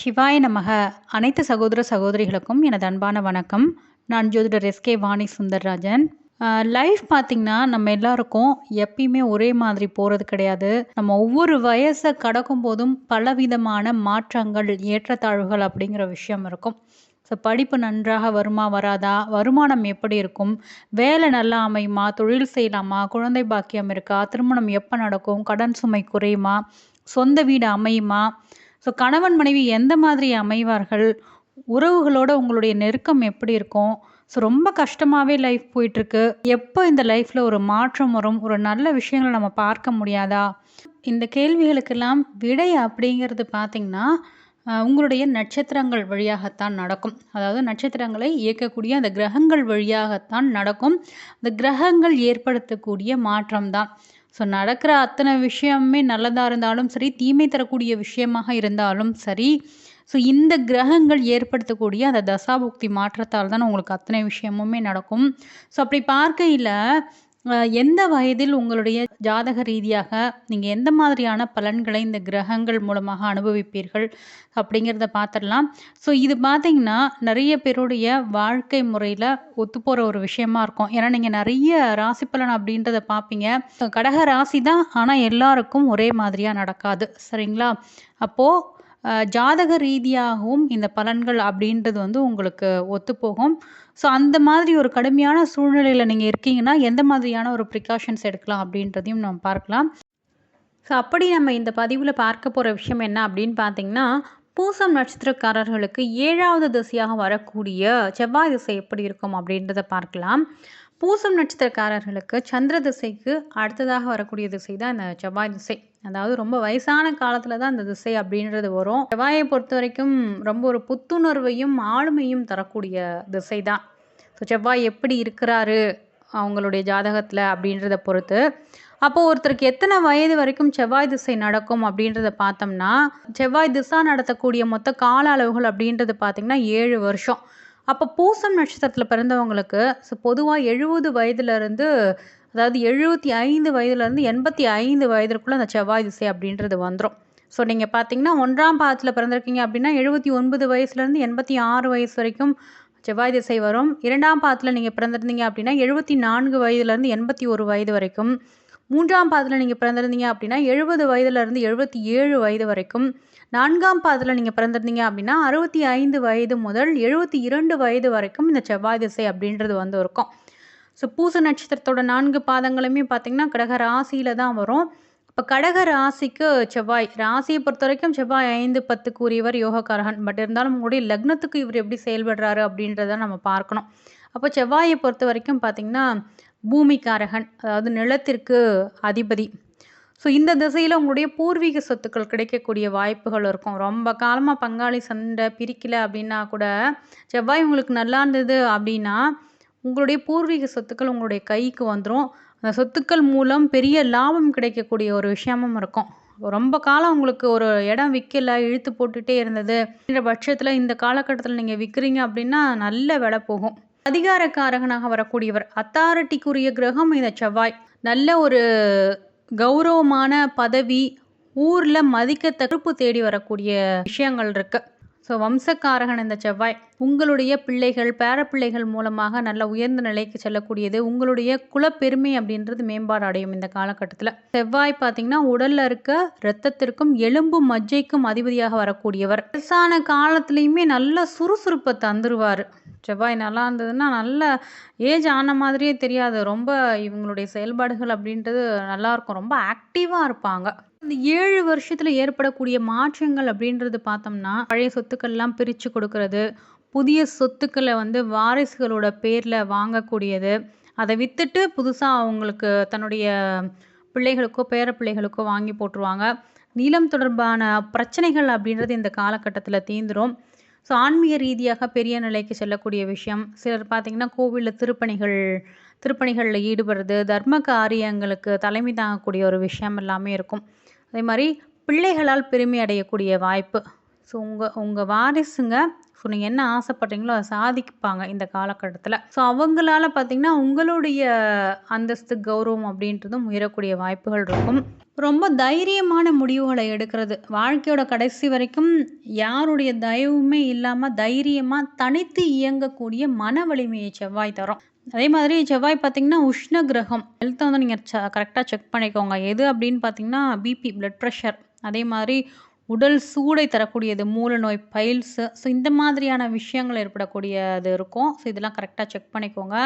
சிவாய நமக. அனைத்து சகோதர சகோதரிகளுக்கும் எனது அன்பான வணக்கம். நான் ஜோதிடர் எஸ்கே வாணி சுந்தர்ராஜன். லைஃப் பார்த்திங்கன்னா நம்ம எல்லாருக்கும் எப்பயுமே ஒரே மாதிரி போகிறது கிடையாது. நம்ம ஒவ்வொரு வயசை கடக்கும் போதும் பலவிதமான மாற்றங்கள் ஏற்றத்தாழ்வுகள் அப்படிங்கிற விஷயம் இருக்கும். ஸோ படிப்பு நன்றாக வருமா வராதா? வருமானம் எப்படி இருக்கும்? வேலை நல்லா அமையுமா? தொழில் செய்யலாமா? குழந்தை பாக்கியம் இருக்கா? திருமணம் எப்போ நடக்கும்? கடன் சுமை குறையுமா? சொந்த வீடு அமையுமா? ஸோ கணவன் மனைவி எந்த மாதிரி அமைவார்கள்? உறவுகளோட உங்களுடைய நெருக்கம் எப்படி இருக்கும்? ஸோ ரொம்ப கஷ்டமாகவே லைஃப் போயிட்டுருக்கு. எப்போ இந்த லைஃப்பில் ஒரு மாற்றம் வரும்? ஒரு நல்ல விஷயங்களை நம்ம பார்க்க முடியாதா? இந்த கேள்விகளுக்கெல்லாம் விடை அப்படிங்கிறது பார்த்திங்கன்னா உங்களுடைய நட்சத்திரங்கள் வழியாகத்தான் நடக்கும். அதாவது நட்சத்திரங்களை இயக்கக்கூடிய அந்த கிரகங்கள் வழியாகத்தான் நடக்கும். அந்த கிரகங்கள் ஏற்படுத்தக்கூடிய மாற்றம்தான். ஸோ நடக்கிற அத்தனை விஷயமே நல்லதாக இருந்தாலும் சரி தீமை தரக்கூடிய விஷயமாக இருந்தாலும் சரி ஸோ இந்த கிரகங்கள் ஏற்படுத்தக்கூடிய அந்த தசாபுக்தி மாற்றத்தால் தான் உங்களுக்கு அத்தனை விஷயமுமே நடக்கும். ஸோ அப்படி பார்க்கையில் எந்த வயதில் உங்களுடைய ஜாதக ரீதியாக நீங்கள் எந்த மாதிரியான பலன்களை இந்த கிரகங்கள் மூலமாக அனுபவிப்பீர்கள் அப்படிங்கிறத பார்த்துடலாம் ஸோ இது பார்த்தீங்கன்னா நிறைய பேருடைய வாழ்க்கை முறையில் ஒத்துப்போகிற ஒரு விஷயமா இருக்கும். ஏன்னா நீங்கள் நிறைய ராசி பலன் அப்படின்றத பார்ப்பீங்க கடக ராசி தான் ஆனால் எல்லாருக்கும் ஒரே மாதிரியாக நடக்காது. சரிங்களா? அப்போது ஜாதக ரீதியாகவும் இந்த பலன்கள் அப்படின்றது வந்து உங்களுக்கு ஒத்துப்போகும். ஸோ அந்த மாதிரி ஒரு கடுமையான சூழ்நிலையில் நீங்கள் இருக்கீங்கன்னா எந்த மாதிரியான ஒரு ப்ரிகாஷன்ஸ் எடுக்கலாம் அப்படின்றதையும் நம்ம பார்க்கலாம். ஸோ அப்படி நம்ம இந்த பதிவில் பார்க்க போகிற விஷயம் என்ன அப்படின்னு பார்த்தீங்கன்னா பூசம் நட்சத்திரக்காரர்களுக்கு ஏழாவது திசையாக வரக்கூடிய செவ்வாய் திசை எப்படி இருக்கும் அப்படின்றத பார்க்கலாம். பூசம் நட்சத்திரக்காரர்களுக்கு சந்திர திசைக்கு அடுத்ததாக வரக்கூடிய திசை தான் இந்த செவ்வாய் திசை. அதாவது ரொம்ப வயசான காலத்தில் தான் இந்த திசை அப்படின்றது வரும். செவ்வாயை பொறுத்த வரைக்கும் ரொம்ப ஒரு புத்துணர்வையும் ஆளுமையும் தரக்கூடிய திசை தான். ஸோ செவ்வாய் எப்படி இருக்கிறாரு? அவங்களுடைய ஜாதகத்தில் அப்படின்றத பொறுத்து. அப்போ ஒருத்தருக்கு எத்தனை வயது வரைக்கும் செவ்வாய் திசை நடக்கும் அப்படின்றத பார்த்தோம்னா செவ்வாய் திசா நடத்தக்கூடிய மொத்த கால அளவுகள் அப்படின்றது பார்த்திங்கன்னா ஏழு வருஷம். அப்போ பூசம் நட்சத்திரத்தில் பிறந்தவங்களுக்கு ஸோ பொதுவாக எழுபது வயதுலேருந்து அதாவது எழுபத்தி ஐந்து வயதுலேருந்து எண்பத்தி ஐந்து வயதிற்குள்ளே அந்த செவ்வாய் திசை அப்படின்றது வந்துடும் ஸோ நீங்கள் பார்த்தீங்கன்னா ஒன்றாம் பாதத்தில் பிறந்திருக்கீங்க அப்படின்னா எழுபத்தி ஒன்பது வயசுலேருந்து எண்பத்தி ஆறு வயசு வரைக்கும் செவ்வாய் திசை வரும். இரண்டாம் பாதத்தில் நீங்கள் பிறந்திருந்தீங்க அப்படின்னா எழுபத்தி நான்கு வயதுலேருந்து எண்பத்தி ஒரு வயது வரைக்கும். மூன்றாம் பாதத்தில் நீங்கள் பிறந்திருந்தீங்க அப்படின்னா எழுபது வயதுலேருந்து எழுபத்தி ஏழு வயது வரைக்கும். நான்காம் பாதத்தில் நீங்கள் பிறந்திருந்தீங்க அப்படின்னா அறுபத்தி ஐந்து வயது முதல் எழுபத்தி இரண்டு வயது வரைக்கும் இந்த செவ்வாய் திசை அப்படின்றது வந்து இருக்கும். ஸோ பூச நட்சத்திரத்தோட நான்கு பாதங்களுமே பார்த்திங்கன்னா கடக ராசியில் தான் வரும். இப்போ கடக ராசிக்கு செவ்வாய். ராசியை பொறுத்த வரைக்கும் செவ்வாய் ஐந்து பத்து கூறியவர் யோகக்காரகன். பட் இருந்தாலும் உங்களுடைய லக்னத்துக்கு இவர் எப்படி செயல்படுறாரு அப்படின்றத நம்ம பார்க்கணும். அப்போ செவ்வாயை பொறுத்த வரைக்கும் பார்த்திங்கன்னா பூமிக்காரகன் அதாவது நிலத்திற்கு அதிபதி. ஸோ இந்த திசையில் உங்களுடைய பூர்வீக சொத்துக்கள் கிடைக்கக்கூடிய வாய்ப்புகள் இருக்கும். ரொம்ப காலமாக பங்காளி சண்டை பிரிக்கலை அப்படின்னா கூட செவ்வாய் உங்களுக்கு நல்லா இருந்தது அப்படின்னா உங்களுடைய பூர்வீக சொத்துக்கள் உங்களுடைய கைக்கு வந்துடும் அந்த சொத்துக்கள் மூலம் பெரிய லாபம் கிடைக்கக்கூடிய ஒரு விஷயமும் இருக்கும். ரொம்ப காலம் உங்களுக்கு ஒரு இடம் விற்கல இழுத்து போட்டுகிட்டே இருந்தது. இந்த பட்சத்தில் இந்த காலகட்டத்தில் நீங்கள் விற்கிறீங்க அப்படின்னா நல்ல விலை போகும். அதிகாரக்காரகனாக வரக்கூடியவர் அத்தாரிட்டிக்குரிய கிரகம் இந்த செவ்வாய். நல்ல ஒரு கௌரவமான பதவி ஊரில் மதிக்க தடுப்பு தேடி வரக்கூடிய விஷயங்கள் இருக்குது ஸோ வம்சக்காரகன் இந்த செவ்வாய் உங்களுடைய பிள்ளைகள் பேரப்பிள்ளைகள் மூலமாக நல்ல உயர்ந்த நிலைக்கு செல்லக்கூடியது. உங்களுடைய குலப்பெருமை அப்படின்றது மேம்பாடு அடையும் இந்த காலகட்டத்தில். செவ்வாய் பார்த்தீங்கன்னா உடலில் இருக்க இரத்தத்திற்கும் எலும்பு மஜ்ஜைக்கும் அதிபதியாக வரக்கூடியவர். வயசான காலத்துலேயுமே நல்ல சுறுசுறுப்பை தந்துருவார். செவ்வாய் நல்லா இருந்ததுன்னா நல்ல ஏஜ் ஆன மாதிரியே தெரியாது. ரொம்ப இவங்களுடைய செயல்பாடுகள் அப்படின்றது நல்லாயிருக்கும் ரொம்ப ஆக்டிவாக இருப்பாங்க. இந்த ஏழு வருஷத்தில் ஏற்படக்கூடிய மாற்றங்கள் அப்படின்றது பார்த்தோம்னா பழைய சொத்துக்கள்லாம் பிரித்து கொடுக்கறது புதிய சொத்துக்களை வந்து வாரிசுகளோட பேரில் வாங்கக்கூடியது. அதை விற்றுட்டு புதுசாக அவங்களுக்கு தன்னுடைய பிள்ளைகளுக்கோ பேர பிள்ளைகளுக்கோ வாங்கி போட்டுருவாங்க. நிலம் தொடர்பான பிரச்சனைகள் அப்படின்றது இந்த காலகட்டத்தில் தீந்துரும். ஸோ ஆன்மீக ரீதியாக பெரிய நிலைக்கு செல்லக்கூடிய விஷயம். சிலர் பார்த்திங்கன்னா கோவிலில் திருப்பணிகள் திருப்பணிகளில் ஈடுபடுறது தர்ம காரியங்களுக்கு தலைமை தாங்கக்கூடிய ஒரு விஷயம் எல்லாமே இருக்கும். அதே மாதிரி பிள்ளைகளால் பெருமை அடையக்கூடிய வாய்ப்பு. ஸோ உங்கள் உங்கள் வாரிசுங்க ஸோ நீங்கள் என்ன ஆசைப்பட்றீங்களோ அதை சாதிப்பாங்க இந்த காலகட்டத்தில். ஸோ அவங்களால பார்த்தீங்கன்னா உங்களுடைய அந்தஸ்து கௌரவம் அப்படின்றதும் உயரக்கூடிய வாய்ப்புகள் இருக்கும். ரொம்ப தைரியமான முடிவுகளை எடுக்கிறது. வாழ்க்கையோட கடைசி வரைக்கும் யாருடைய தயவுமே இல்லாமல் தைரியமாக தனித்து இயங்கக்கூடிய மன வலிமையை செவ்வாய் தரும். அதே மாதிரி செவ்வாய் பார்த்தீங்கன்னா உஷ்ண கிரகம் ஹெல்த்தை வந்து நீங்கள் ச கரெக்டாக செக் பண்ணிக்கோங்க. எது அப்படின்னு பார்த்தீங்கன்னா பிபி பிளட் ப்ரெஷர் அதே மாதிரி உடல் சூடை தரக்கூடியது மூல நோய் பைல்ஸு ஸோ இந்த மாதிரியான விஷயங்கள் ஏற்படக்கூடியது இருக்கும். ஸோ இதெல்லாம் கரெக்டாக செக் பண்ணிக்கோங்க.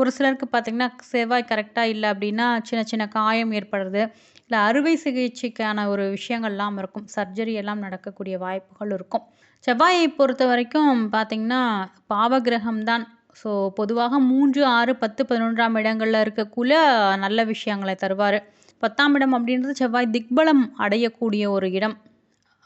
ஒரு சிலருக்கு பார்த்திங்கன்னா செவ்வாய் கரெக்டாக இல்லை அப்படின்னா சின்ன சின்ன காயம் ஏற்படுறது இல்லை அறுவை சிகிச்சைக்கான ஒரு விஷயங்கள்லாம் இருக்கும். சர்ஜரி எல்லாம் நடக்கக்கூடிய வாய்ப்புகள் இருக்கும். செவ்வாயை பொறுத்த வரைக்கும் பார்த்திங்கன்னா பாவகிரகம் தான். ஸோ பொதுவாக மூன்று ஆறு பத்து பதினொன்றாம் இடங்களில் இருக்கக்குள்ள நல்ல விஷயங்களை தருவார். பத்தாம் இடம் அப்படின்றது செவ்வாய் திக்பலம் அடையக்கூடிய ஒரு இடம்.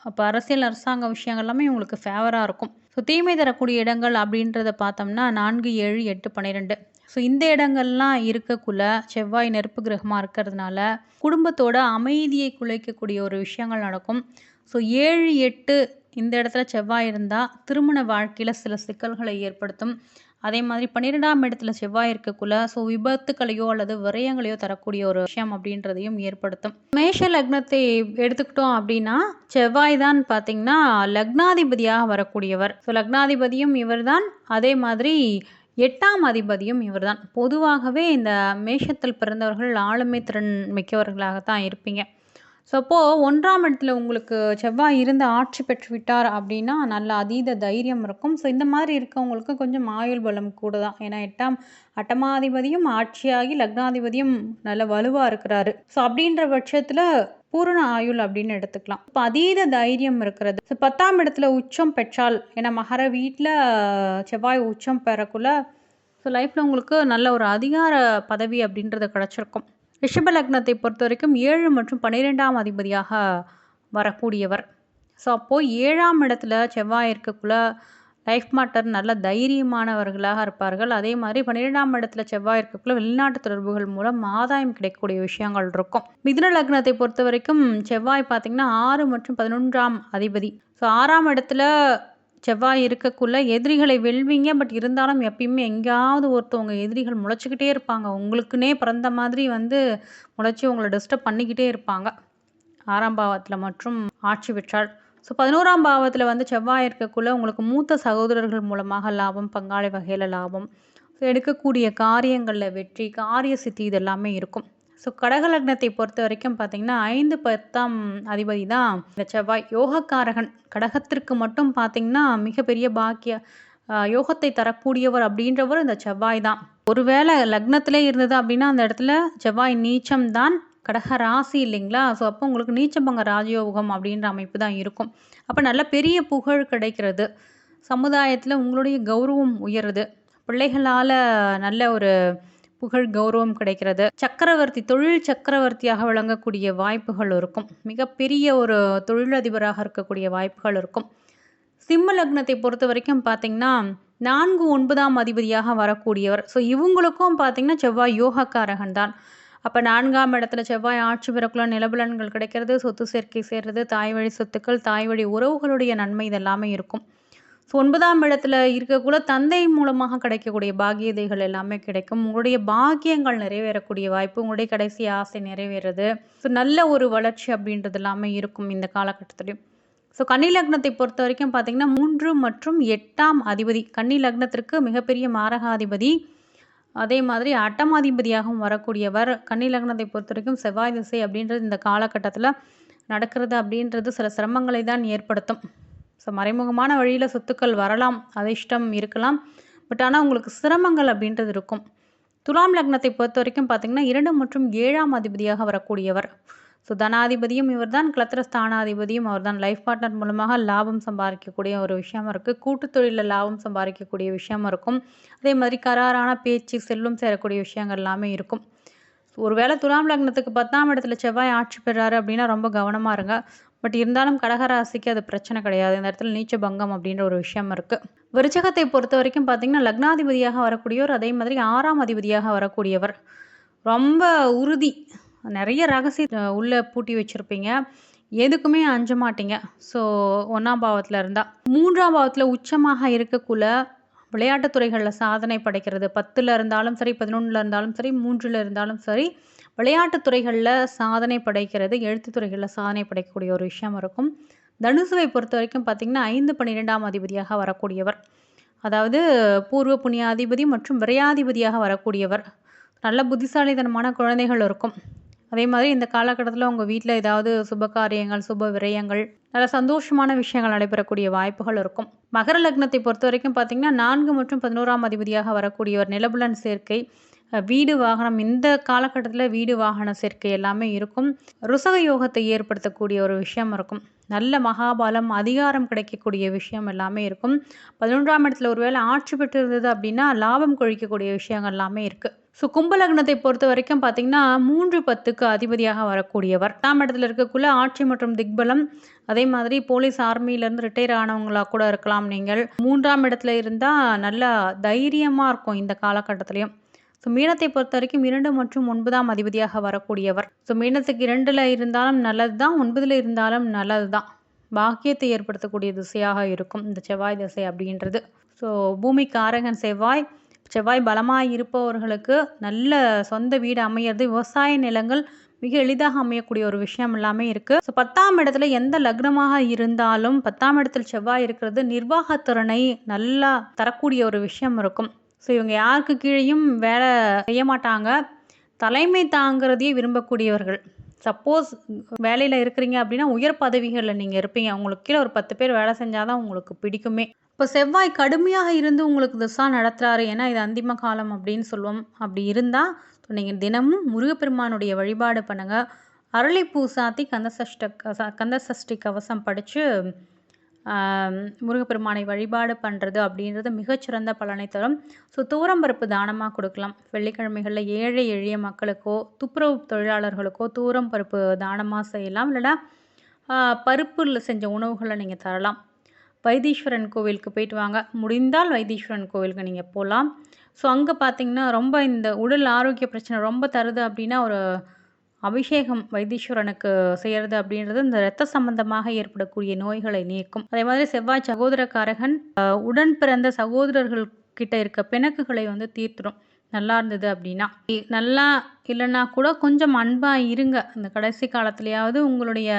அப்போ அரசியல் அரசாங்க விஷயங்கள் எல்லாமே உங்களுக்கு ஃபேவராக இருக்கும். ஸோ தீமை தரக்கூடிய இடங்கள் அப்படின்றத பார்த்தோம்னா நான்கு ஏழு எட்டு பன்னிரெண்டு. ஸோ இந்த இடங்கள்லாம் இருக்கக்குள்ள செவ்வாய் நெருப்பு கிரகமாக இருக்கிறதுனால குடும்பத்தோட அமைதியை குலைக்கக்கூடிய ஒரு விஷயங்கள் நடக்கும். ஸோ ஏழு எட்டு இந்த இடத்துல செவ்வாய் இருந்தால் திருமண வாழ்க்கையில் சில சிக்கல்களை ஏற்படுத்தும். அதே மாதிரி பன்னிரெண்டாம் இடத்துல செவ்வாய் இருக்கக்குள்ள ஸோ விபத்துக்களையோ அல்லது விரயங்களையோ தரக்கூடிய ஒரு விஷயம் அப்படின்றதையும் ஏற்படுத்தும். மேஷ லக்னத்தை எடுத்துக்கிட்டோம் அப்படின்னா செவ்வாய் தான் பார்த்தீங்கன்னா லக்னாதிபதியாக வரக்கூடியவர். ஸோ லக்னாதிபதியும் இவர்தான். அதே மாதிரி எட்டாம் அதிபதியும் இவர்தான். பொதுவாகவே இந்த மேஷத்தில் பிறந்தவர்கள் ஆளுமை திறன் மிக்கவர்களாகத்தான் இருப்பீங்க. ஸோ அப்போது ஒன்றாம் இடத்துல உங்களுக்கு செவ்வாய் இருந்து ஆட்சி பெற்று விட்டார் அப்படின்னா நல்ல அதீத தைரியம் இருக்கும். ஸோ இந்த மாதிரி இருக்கவங்களுக்கு கொஞ்சம் ஆயுள் பலம் கூட தான் ஏன்னா எட்டாம் அட்டமாதிபதியும் ஆட்சியாகி லக்னாதிபதியும் நல்ல வலுவாக இருக்கிறாரு. ஸோ அப்படின்ற பட்சத்தில் பூரண ஆயுள் அப்படின்னு எடுத்துக்கலாம். இப்போ அதீத தைரியம் இருக்கிறது. ஸோ பத்தாம் இடத்துல உச்சம் பெற்றால் ஏன்னா மகர வீட்டில் செவ்வாய் உச்சம் பெறக்குள்ள ஸோ லைஃப்பில் உங்களுக்கு நல்ல ஒரு அதிகார பதவி அப்படின்றது கிடச்சிருக்கும். ரிஷப லக்னத்தை பொறுத்த வரைக்கும் ஏழு மற்றும் பன்னிரெண்டாம் அதிபதியாக வரக்கூடியவர். ஸோ அப்போது ஏழாம் இடத்துல செவ்வாய் இருக்கக்குள்ள லைஃப் மாட்டர் நல்ல தைரியமானவர்களாக இருப்பார்கள். அதே மாதிரி பன்னிரெண்டாம் இடத்துல செவ்வாய் இருக்கக்குள்ள வெளிநாட்டு தொடர்புகள் மூலம் ஆதாயம் கிடைக்கக்கூடிய விஷயங்கள் இருக்கும். மிதுன லக்னத்தை பொறுத்த வரைக்கும் செவ்வாய் பார்த்திங்கன்னா ஆறு மற்றும் பதினொன்றாம் அதிபதி. ஸோ ஆறாம் இடத்துல செவ்வாய் இருக்கக்குள்ள எதிரிகளை வெல்வீங்க. பட் இருந்தாலும் எப்பயுமே எங்கேயாவது ஒருத்தவங்க எதிரிகள் முளைச்சிக்கிட்டே இருப்பாங்க. உங்களுக்குன்னே பிறந்த மாதிரி வந்து முளைச்சி உங்களை டிஸ்டர்ப் பண்ணிக்கிட்டே இருப்பாங்க. ஆறாம் பாவத்தில் மற்றும் ஆட்சி பெற்றாள் ஸோ பதினோராம் பாவத்தில் வந்து செவ்வாய் இருக்கக்குள்ள உங்களுக்கு மூத்த சகோதரர்கள் மூலமாக லாபம் பங்காளி வகையில் லாபம். ஸோ எடுக்கக்கூடிய காரியங்களில் வெற்றி காரிய சித்தி இதெல்லாமே இருக்கும். ஸோ கடகலக்னத்தை பொறுத்த வரைக்கும் பார்த்தீங்கன்னா ஐந்து பத்தாம் அதிபதி தான் இந்த செவ்வாய். யோகக்காரகன் கடகத்திற்கு மட்டும் பார்த்தீங்கன்னா மிகப்பெரிய பாக்கிய யோகத்தை தரக்கூடியவர் அப்படின்றவர் இந்த செவ்வாய் தான் ஒருவேளை லக்னத்திலே இருந்தது அப்படின்னா அந்த இடத்துல செவ்வாய் நீச்சம் தான் கடக ராசி இல்லைங்களா? ஸோ அப்போ உங்களுக்கு நீச்சபங்க ராஜயோகம் அப்படின்ற அமைப்பு தான் இருக்கும். அப்போ நல்ல பெரிய புகழ் கிடைக்கிறது. சமுதாயத்தில் உங்களுடைய கௌரவம் உயருது. பிள்ளைகளால் நல்ல ஒரு புகழ் கௌரவம் கிடைக்கிறது. சக்கரவர்த்தி தொழில் சக்கரவர்த்தியாக விளங்கக்கூடிய வாய்ப்புகள் இருக்கும். மிகப்பெரிய ஒரு தொழிலதிபராக இருக்கக்கூடிய வாய்ப்புகள் இருக்கும். சிம்ம லக்னத்தை பொறுத்த வரைக்கும் பார்த்தீங்கன்னா நான்கு ஒன்பதாம் அதிபதியாக வரக்கூடியவர். ஸோ இவங்களுக்கும் பார்த்தீங்கன்னா செவ்வாய் யோகக்காரகன் தான். அப்போ நான்காம் இடத்துல செவ்வாய் ஆட்சி பெறக்குள்ள நிலபலன்கள் கிடைக்கிறது சொத்து சேர்க்கை சேர்றது தாய் வழி சொத்துக்கள் தாய் வழி உறவுகளுடைய நன்மை இதெல்லாமே இருக்கும். ஸோ ஒன்பதாம் இடத்துல இருக்கக்குள்ள தந்தை மூலமாக கிடைக்கக்கூடிய பாக்கியதைகள் எல்லாமே கிடைக்கும். உங்களுடைய பாக்கியங்கள் நிறைவேறக்கூடிய வாய்ப்பு உங்களுடைய கடைசி ஆசை நிறைவேறது ஸோ நல்ல ஒரு வளர்ச்சி அப்படின்றது எல்லாமே இருக்கும் இந்த காலகட்டத்திலையும். ஸோ கன்னி லக்னத்தை பொறுத்த வரைக்கும் பார்த்தீங்கன்னா மூன்று மற்றும் எட்டாம் அதிபதி கன்னி லக்னத்திற்கு மிகப்பெரிய மாரகாதிபதி அதே மாதிரி அட்டமாதிபதியாகவும் வரக்கூடியவர் கன்னி லக்னத்தை பொறுத்த வரைக்கும் செவ்வாய் திசை அப்படின்றது இந்த காலகட்டத்தில் நடக்கிறது அப்படின்றது சில சிரமங்களை தான் ஏற்படுத்தும். ஸோ மறைமுகமான வழியில் சொத்துக்கள் வரலாம் அதிர்ஷ்டம் இருக்கலாம். பட் ஆனால் உங்களுக்கு சிரமங்கள் அப்படின்றது இருக்கும். துலாம் லக்னத்தை பொறுத்த வரைக்கும் பார்த்திங்கன்னா இரண்டு மற்றும் ஏழாம் அதிபதியாக வரக்கூடியவர். ஸோ தனாதிபதியும் இவர் தான் கிளத்திர ஸ்தானாதிபதியும் அவர் தான் லைஃப் பார்ட்னர் மூலமாக லாபம் சம்பாதிக்கக்கூடிய ஒரு விஷயமா இருக்குது கூட்டு தொழிலில் லாபம் சம்பாதிக்கக்கூடிய விஷயமா இருக்கும். அதே மாதிரி கராரான பேச்சு செல்லும் சேரக்கூடிய விஷயங்கள் எல்லாமே இருக்கும். ஒருவேளை துலாம் லக்னத்துக்கு பத்தாம் இடத்துல செவ்வாய் ஆட்சி பெறாரு அப்படின்னா ரொம்ப கவனமாக இருங்க. பட் இருந்தாலும் கடகராசிக்கு அது பிரச்சனை கிடையாது. இந்த இடத்துல நீச்ச பங்கம் அப்படின்ற ஒரு விஷயம் இருக்குது விருச்சகத்தை பொறுத்த வரைக்கும் பார்த்தீங்கன்னா லக்னாதிபதியாக வரக்கூடியவர் அதே மாதிரி ஆறாம் அதிபதியாக வரக்கூடியவர். ரொம்ப உறுதி. நிறைய ரகசிய உள்ளே பூட்டி வச்சுருப்பீங்க. எதுக்குமே அஞ்ச மாட்டீங்க. ஸோ ஒன்றாம் பாவத்தில் இருந்தால் மூன்றாம் பாவத்தில் உச்சமாக இருக்கக்குள்ள விளையாட்டுத் துறைகளில் சாதனை படைக்கிறது. பத்தில் இருந்தாலும் சரி பதினொன்றில் இருந்தாலும் சரி மூன்றில் இருந்தாலும் சரி விளையாட்டு துறைகளில் சாதனை படைக்கிறது எழுத்து துறைகளில் சாதனை படைக்கக்கூடிய ஒரு விஷயம் இருக்கும். தனுசுவை பொறுத்த வரைக்கும் பார்த்திங்கன்னா ஐந்து பன்னிரெண்டாம் அதிபதியாக வரக்கூடியவர். அதாவது பூர்வ புண்ணியாதிபதி மற்றும் விரையாதிபதியாக வரக்கூடியவர். நல்ல புத்திசாலித்தனமான குழந்தைகள் இருக்கும். அதே மாதிரி இந்த காலகட்டத்தில் உங்கள் வீட்டில் ஏதாவது சுப காரியங்கள் சுப விரயங்கள் நல்ல சந்தோஷமான விஷயங்கள் நடைபெறக்கூடிய வாய்ப்புகள் இருக்கும். மகர லக்னத்தை பொறுத்த வரைக்கும் பார்த்திங்கன்னா நான்கு மற்றும் பதினோராம் அதிபதியாக வரக்கூடியவர் நிலபுலன் சேர்க்கை. வீடு வாகனம் இந்த காலகட்டத்தில் வீடு வாகன சேர்க்கை எல்லாமே இருக்கும். ருசக யோகத்தை ஏற்படுத்தக்கூடிய ஒரு விஷயம் இருக்கும். நல்ல மகாபலம் அதிகாரம் கிடைக்கக்கூடிய விஷயம் எல்லாமே இருக்கும். பதினொன்றாம் இடத்துல ஒருவேளை ஆட்சி பெற்று இருந்தது அப்படின்னா லாபம் கொழிக்கக்கூடிய விஷயங்கள் எல்லாமே இருக்குது ஸோ கும்பலக்னத்தை பொறுத்த வரைக்கும் பார்த்தீங்கன்னா மூன்று பத்துக்கு அதிபதியாக வரக்கூடியவர். தாம் இடத்துல இருக்கக்குள்ள ஆட்சி மற்றும் திக்பலம் அதே மாதிரி போலீஸ் ஆர்மியிலேருந்து ரிட்டையர் ஆனவங்களா கூட இருக்கலாம் நீங்கள். மூன்றாம் இடத்துல இருந்தால் நல்லா தைரியமாக இருக்கும் இந்த காலகட்டத்திலையும். ஸோ மீனத்தை பொறுத்த வரைக்கும் இரண்டு மற்றும் ஒன்பதாம் அதிபதியாக வரக்கூடியவர். ஸோ மீனத்துக்கு இரண்டில் இருந்தாலும் நல்லது தான் ஒன்பதில் இருந்தாலும் நல்லது தான் பாக்கியத்தை ஏற்படுத்தக்கூடிய திசையாக இருக்கும் இந்த செவ்வாய் திசை அப்படின்றது. ஸோ பூமி காரகன் செவ்வாய். செவ்வாய் பலமாக இருப்பவர்களுக்கு நல்ல சொந்த வீடு அமையிறது விவசாய நிலங்கள் மிக எளிதாக அமையக்கூடிய ஒரு விஷயம் எல்லாமே இருக்குது ஸோ பத்தாம் இடத்துல எந்த லக்னமாக இருந்தாலும் பத்தாம் இடத்தில் செவ்வாய் இருக்கிறது நிர்வாகத்திறனை நல்லா தரக்கூடிய ஒரு விஷயம் இருக்கும். ஸோ இவங்க யாருக்கு கீழேயும் வேலை செய்ய மாட்டாங்க. தலைமை தாங்கிறதையே விரும்பக்கூடியவர்கள். சப்போஸ் வேலையில் இருக்கிறீங்க அப்படின்னா உயர் பதவிகளில் நீங்கள் இருப்பீங்க. உங்களுக்கு கீழே ஒரு பத்து பேர் வேலை செஞ்சால் தான் உங்களுக்கு பிடிக்குமே. இப்போ செவ்வாய் கடுமையாக இருந்து உங்களுக்கு திசா நடத்துகிறாரு ஏன்னா இது அந்திம காலம் அப்படின்னு சொல்லுவோம். அப்படி இருந்தால் நீங்கள் தினமும் முருகப்பெருமானுடைய வழிபாடு பண்ணுங்கள் அரளிப்பூ சாத்தி கந்தசஷ்ட க- கந்தசஷ்டி கவசம் படித்து முருகப்பெருமானை வழிபாடு பண்ணுறது அப்படின்றது மிகச்சிறந்த பலனை தரும். ஸோ தூரம்பருப்பு தானமாக கொடுக்கலாம். வெள்ளிக்கிழமைகளில் ஏழை எளிய மக்களுக்கோ துப்புரவு தொழிலாளர்களுக்கோ தூரம் பருப்பு தானமாக செய்யலாம். இல்லைனா பருப்பில் செஞ்ச உணவுகளை நீங்கள் தரலாம். வைத்தீஸ்வரன் கோவிலுக்கு போயிட்டு வாங்க. முடிந்தால் வைத்தீஸ்வரன் கோவிலுக்கு நீங்கள் போகலாம் ஸோ அங்கே பார்த்தீங்கன்னா ரொம்ப இந்த உடல் ஆரோக்கிய பிரச்சனை ரொம்ப தருது அப்படின்னா ஒரு அபிஷேகம் வைத்தீஸ்வரனுக்கு செய்கிறது அப்படின்றது இந்த இரத்த சம்பந்தமாக ஏற்படக்கூடிய நோய்களை நீக்கும். அதே மாதிரி செவ்வாய் சகோதரக்காரகன் உடன் பிறந்த சகோதரர்கள் கிட்ட இருக்க பிணக்குகளை வந்து தீர்த்துடும் நல்லா இருந்தது அப்படின்னா. நல்லா இல்லைன்னா கூட கொஞ்சம் அன்பாக இருங்க. இந்த கடைசி காலத்துலையாவது உங்களுடைய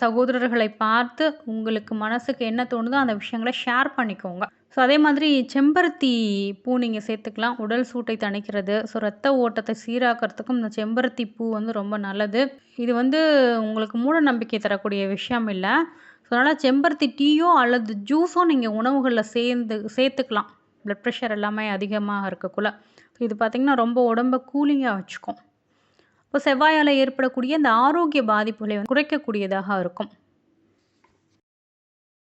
சகோதரர்களை பார்த்து உங்களுக்கு மனசுக்கு என்ன தோணுதோ அந்த விஷயங்களை ஷேர் பண்ணிக்கோங்க. ஸோ அதே மாதிரி செம்பருத்தி பூ நீங்கள் சேர்த்துக்கலாம். உடல் சூட்டை தணிக்கிறது. ஸோ ரத்த ஓட்டத்தை சீராக்கிறதுக்கும் இந்த செம்பருத்தி பூ வந்து ரொம்ப நல்லது. இது வந்து உங்களுக்கு மூட நம்பிக்கை தரக்கூடிய விஷயம் இல்லை. ஸோ அதனால் செம்பருத்தி டீயோ அல்லது ஜூஸோ நீங்கள் உணவுகளில் சேர்ந்து சேர்த்துக்கலாம். ப்ளட் ப்ரெஷர் எல்லாமே அதிகமாக இருக்கக்குள்ள. ஸோ இது பார்த்திங்கன்னா ரொம்ப உடம்ப கூலிங்காக வச்சுக்கும். இப்போ செவ்வாயால் ஏற்படக்கூடிய இந்த ஆரோக்கிய பாதிப்புகளை வந்து குறைக்கக்கூடியதாக இருக்கும்.